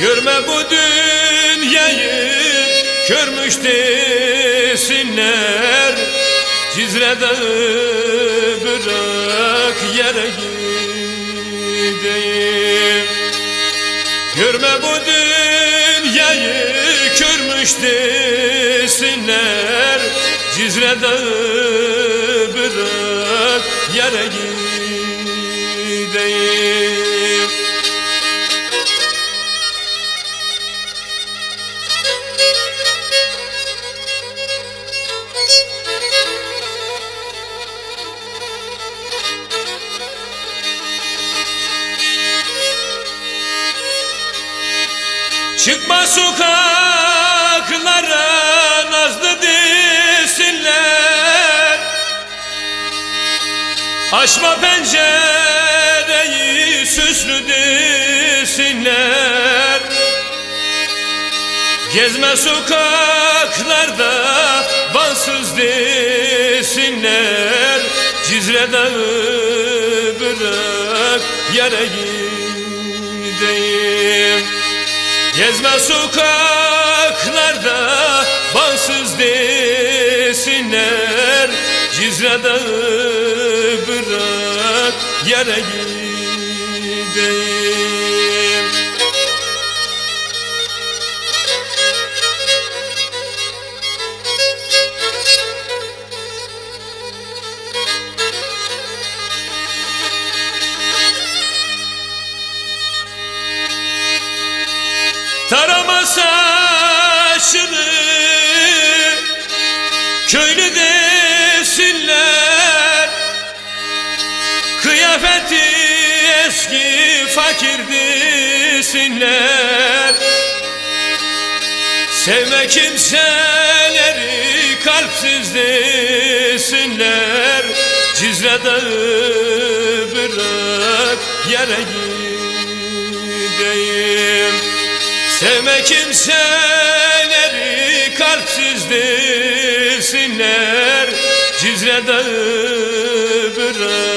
Görme bu dünyayı körmüş desinler Cizre dağı bırak yere gideyim. Görme bu dünyayı körmüş desinler Cizre dağı bırak yere gideyim Çıkma sokaklara nazlı desinler. Açma pencereyi süslü desinler. Gezme sokaklarda bansız desinler. Cizre dağı bırak yere gideyim Gezme sokaklarda bansız desinler. Cizre bırak yere gideyim Tarama saçını Köylü desinler. Kıyafeti eski fakir desinler. Sevme kimseleri kalpsiz desinler. Cizre dağı bırak yere gideyim Sevme kimseleri kalpsiz desinler Cizre bırak